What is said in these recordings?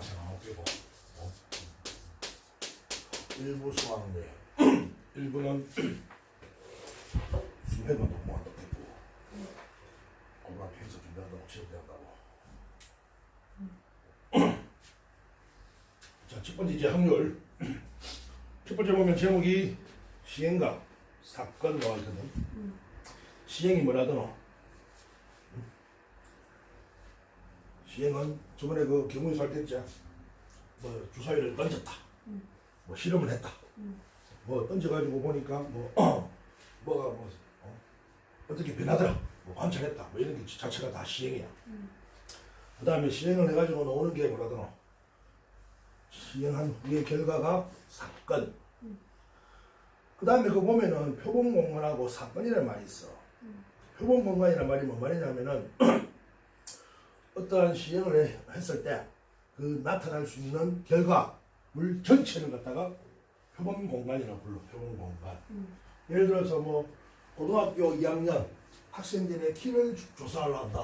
한번 빼고 어? 일부 수학인데 일부는 수회가 너무 안 됐고 고등학교 해서 준비한다고 시험 대한다고 자, 첫 번째 이제 확률. 첫 번째 보면 제목이 시행과 사건 나와 있거든. 시행이 뭐라더노? 시행은 저번에 그 경우에 살때 했지. 뭐 주사위를 던졌다. 뭐 실험을 했다. 뭐 던져가지고 보니까 뭐 뭐가 뭐 어? 어떻게 변하더라. 뭐 관찰했다. 뭐 이런 게 자체가 다 시행이야. 그 다음에 시행을 해가지고 나오는 게 뭐라더노? 시행한 후의 결과가 사건. 그 다음에 그 보면은 표본공간하고 사건이라는 말이 있어. 표본공간이라는 말이 뭔 말이냐면은 어떠한 시행을 해- 했을 때 그 나타날 수 있는 결과물 전체를 갖다가 표본 공간이라고 불러. 표본 공간. 예를 들어서 뭐 고등학교 2학년 학생들의 키를 조- 조사를 한다.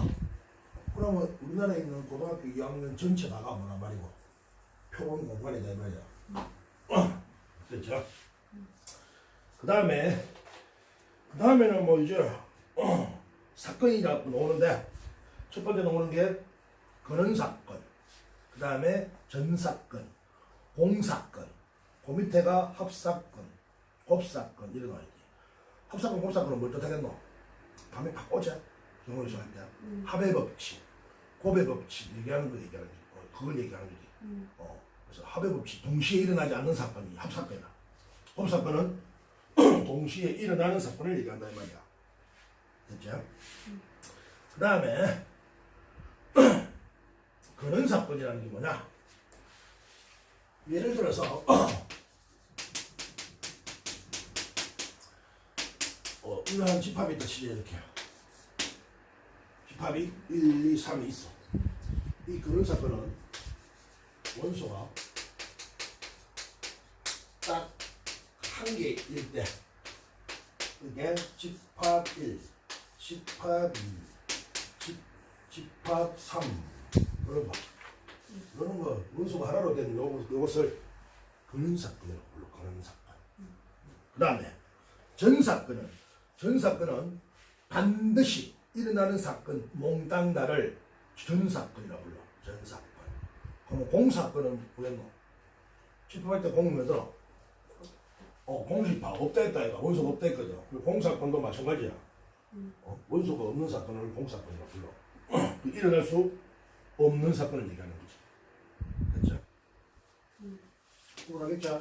그러면 우리나라에 있는 고등학교 2학년 전체 다가 뭐라 말이고 표본 공간이다 이 말이야. 됐죠? 그 다음에 그 다음에는 뭐 이제 사건이 자꾸 나오는데 첫 번째 나오는 게 근원 사건, 그 다음에 전 사건, 공사건, 그 밑에가 합사건, 곱사건 이런 거 있지. 합사건, 곱사건은 뭘 뜻하겠노? 밤에 팍 꽂아 경우에서 할때 합의 법칙, 고배 법칙 얘기하는 거 얘기하는 거지. 어, 그걸 얘기하는 거지. 어, 그래서 합의 법칙 동시에 일어나지 않는 사건이 합사건이다. 곱사건은 동시에 일어나는 사건을 얘기한다 이 말이야. 됐죠? 그 다음에 그런 사건이라는 게 뭐냐? 예를 들어서 어, 이러한 집합이 있다 치자 이렇게. 집합이 1, 2, 3이 있어. 이 그런 사건은 원소가 딱 한 개일 때 이게 집합 1, 집합 2, 집, 집합 3 거 그런 거 원소가 하나로 된 요, 요것을 그런 사건이라고 불러 그런 사건. 그 다음에 전 사건은 전 사건은 반드시 일어나는 사건 몽땅다를 전 사건이라고 불러 전 사건. 그러면 공 사건은 뭐겠노 집합할 때 공은 뭐더라 어, 공집합 없다 했다 이가. 원소가 없다 했거든. 공사건도 마찬가지야. 어, 원소가 없는 사건을 공사건이라고 불러. 그 일어날 수 없는 사건을 얘기하는 거지 됐죠? 그러겠죠?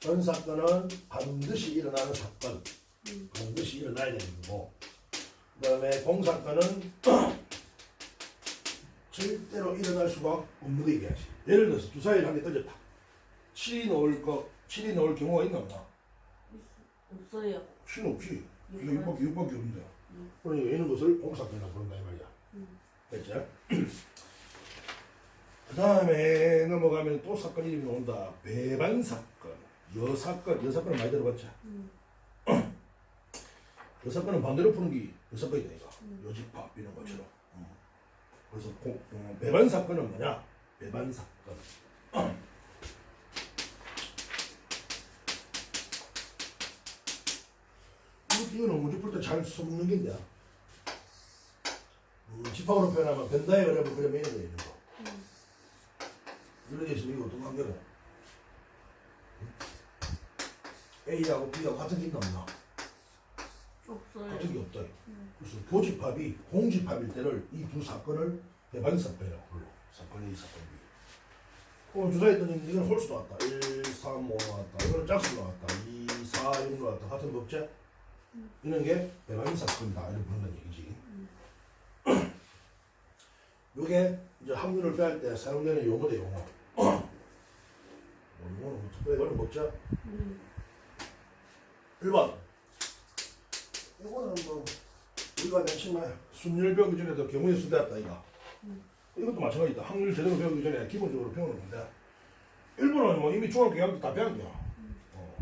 전 사건은 반드시 일어나는 사건. 반드시 일어나야 되는 거고. 그 다음에 공사건은 절대로 일어날 수가 없는 거 얘기하지. 예를 들어서 주사위를 한개 던졌다. 7이 나올 거 7이 나올 경우가 있나 보다 없어요. 7은 없지. 이거 6밖에, 6밖에 없는데. 그러니까 이런 것을 공사건이라고 말이야 됐죠? 그 다음에 넘어가면 또 사건 이름이 나온다. 배반 사건. 여사건. 여사건은 많이 들어봤죠? 여사건은 반대로 푸는 게 여사건이다 이거. 여집합 이런 것처럼. 음. 그래서 고, 어, 배반 사건은 뭐냐? 배반 사건. 이거- 이거는 문제 풀 때 잘 써먹는 게인 데 음, 집합으로 표현하면 그래프 그려면 이런 거 있는 거. 이런 게 있으면 이거 어떤 관계고 A하고 B하고 같은 게 있나 없나? 없어요. 같은 게 없다. 그래서 교집합이 공집합일 때를 이 두 사건을 배반 사건이라고 불러. 사건 A 사건 B 그럼 주사했더니 이건 홀수 나왔다. 1, 3, 5 나왔다. 이거는 짝수 나왔다. 2, 4, 6 나왔다. 같은 법제? 이런 게 배반 사건이다. 이렇게 부른다는 얘기지 요게 이제 확률을 빼할 때 사용되는 용어다 용어 뭐 용어는 특별히 이거는 먹자 음. 1번. 이거는 뭐 우리가 맨 처음에 순열 배우기 전에도 경우의 수대했다 이거. 이것도 마찬가지다. 확률 제대로 배우기 전에 기본적으로 배우는 건데 1번은 뭐 이미 중학교 교양도 다 배운 거야. 어.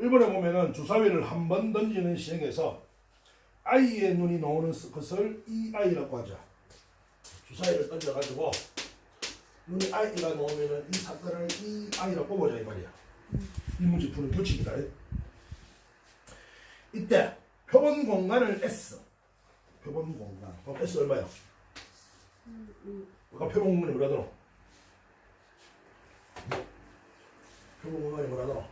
1번에 보면은 주사위를 한 번 던지는 시행에서 아이의 눈이 나오는 것을 이 아이라고 하자 주사위를 던져가지고 눈이 i가 나오면은 이 사건을 이 i라고 뽑아자 이 말이야. 이 문제 푸는 규칙이다. 이때 표본 공간을 S. 표본 공간. 그럼 S 얼마야? 아까 표본 공간이 뭐라 들어? 표본 공간이 뭐라 들어?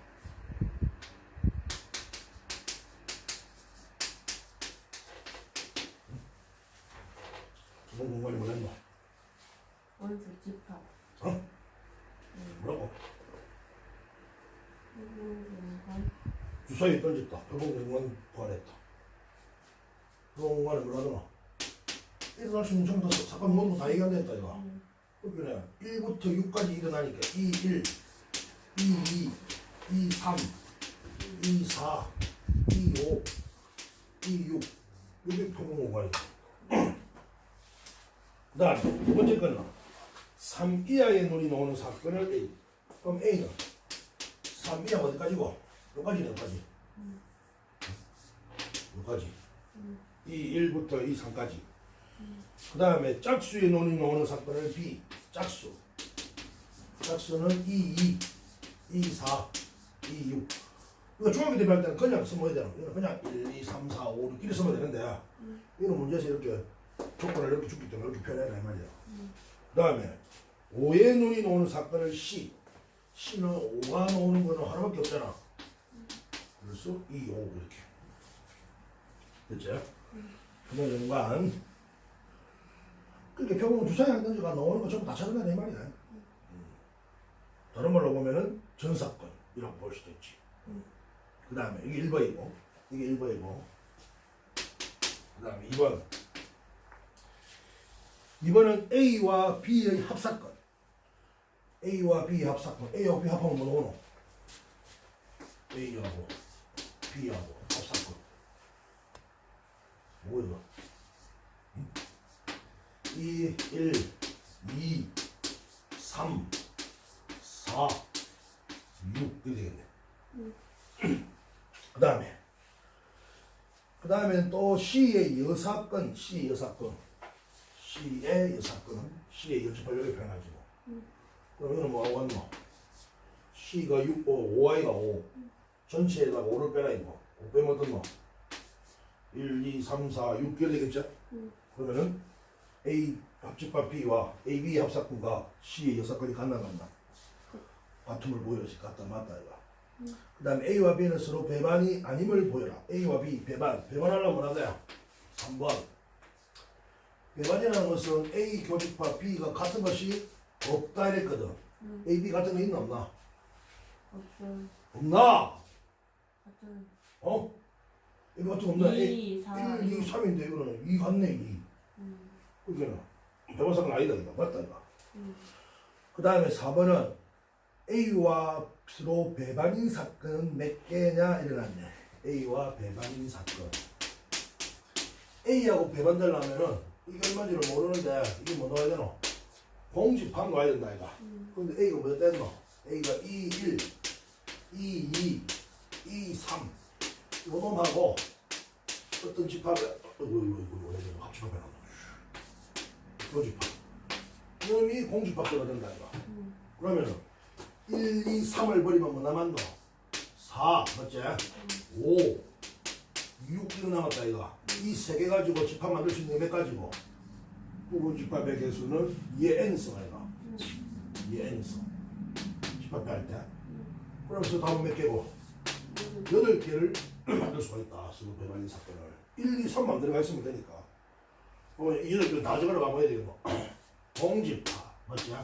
표본 공간이 뭐라 했노? 원수 집합. 어? 뭐라고? 표본 공간. 주사위 던졌다. 표본 공간 부활했다. 뭐라 들어? 일어날 수 있는 정도 사건 모두 다 얘기한다 이거. 음. 그러니까 1부터 6까지 일어나니까 2, 1, 2, 2, 2, 3, 2, 4, 2, 5, 2, 6 이게 표본 공간이야. 그 다음에 두 번째 거는 3 이하의 눈이 나오는 사건을 A 그럼 A는 3 이하 어디까지고? 여기까지는 여기까지 여기까지. 이 1부터 이 3까지. 그 다음에 짝수의 논이 나오는 사건을 B 짝수. 짝수는 2, 2, 2, 4, 2, 6 이거 중학교 대비할 때는 그냥 되나? 이거 그냥 1, 2, 3, 4, 5, 6 이렇게 쓰면 되는데 이런 문제에서 이렇게 조건을 이렇게 줬기 때문에 이렇게 표현해라 이 말이야. 그 다음에 5의 눈이 나오는 사건을 C C는 5가 나오는 거는 하나밖에 없잖아 그래서 2, 5 이렇게 됐죠? 그러면 연관 그렇게 표본 주사위 한 던지가 나오는 거 전부 다 찾아내라 이 말이야. 음. 다른 말로 보면은 전사건이라고 볼 수도 있지. 그 다음에 이게 1번이고 이게 1번이고 그 다음에 2번 2번은 A와 B의 합사건 A와 B의 합사건 A와 B 합하면 뭐 나오노? A하고 B하고 합사건 뭐 이거? 2, 1, 2, 3, 4, 6 이렇게 되겠네. 그 다음에 그 다음에 또 C의 여사건, C의 여사건, C의 여사건은 C의 여집합 이렇게 표현하지고. 그럼 이거는 뭐하고 왔노? C가 6, 5, 5i가 5. 전체에다가 5를 빼라 이거. 5 빼면 어떻노? 1, 2, 3, 4, 6 이렇게 되겠죠? 그러면은 A 합집합 B와 AB 합사건과 C의 여사건이 같나? 같음을 보여서 같다 맞다 이거. 그 다음에 A와 B는 서로 배반이 아님을 보여라. A와 B 배반. 배반하려면 뭐라 그래요? 3번. 배반이라는 것은 A 교집합 B가 같은 것이 없다 이랬거든. 음. A, B 같은 거 있나 없나? 어떤 없나? 어? A 같은 거 없나? A 2, 4, 1, 2, 3인데 이거는 2 같네 2. 음. 그게는 배반사건 아니다 이거 맞다 이거. 음. 그 다음에 4번은 A와 서로 배반인 사건은 몇 개냐 일어났네. A와 배반인 사건. A하고 배반되려면은 이게 얼마인지를 모르는데 이게 뭐 넣어야 되노? 공집합 넣어야 된다 이거. 근데 A가 몇 됐노? A가 2, 1, 2, 2, 2, 3 이거 놈하고 어떤 집합에 이거 이거 이거 합집합에 나와. 교집합. 이놈이 공집합대가 된다 이거. 그러면은 1, 2, 3을 버리면 뭐 남았노? 4, 맞지? 5, 6 이거 남았다 이거. 이 세 개 가지고 집합 만들 수 있는 게몇 가지고? 부분 집합의 개수는 2의 n수가 이거. 2의 n수. 집합할 때. 그러면서 다음 몇 개고? 8개를 만들 수가 있다. 서로 배반인 사건을. 1, 2, 3만 들어가 있으면 되니까. 어, 이 8개를 다 적으러 가면 해야 되겠노? 공집합. 맞지?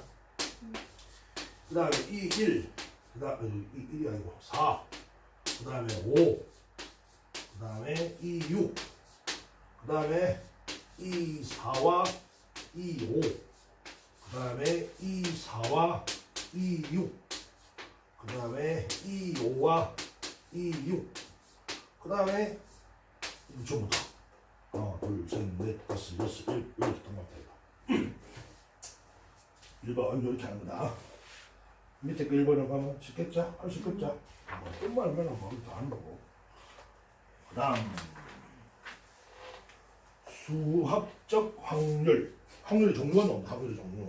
그 다음에 이 1, 그 다음에 이 1이 아니고 4, 그 다음에 5, 그 다음에 이 6, 그 다음에 이 4와 이 5, 그 다음에 이 4와 이 6, 그 다음에 이 5와 이 6, 그 다음에 이거 전부 다. 하나, 둘, 셋, 넷, 다섯, 여섯, 일, 이렇게 담았다 이거. 1번 이렇게 하는 거다. 밑에 거 1번을 가면 쉽겠죠? 할수 있겠죠? 끝만 알면 뭐다 하는 거고. 그 다음 수합적 확률 확률의 종류가 나온다 확률의 종류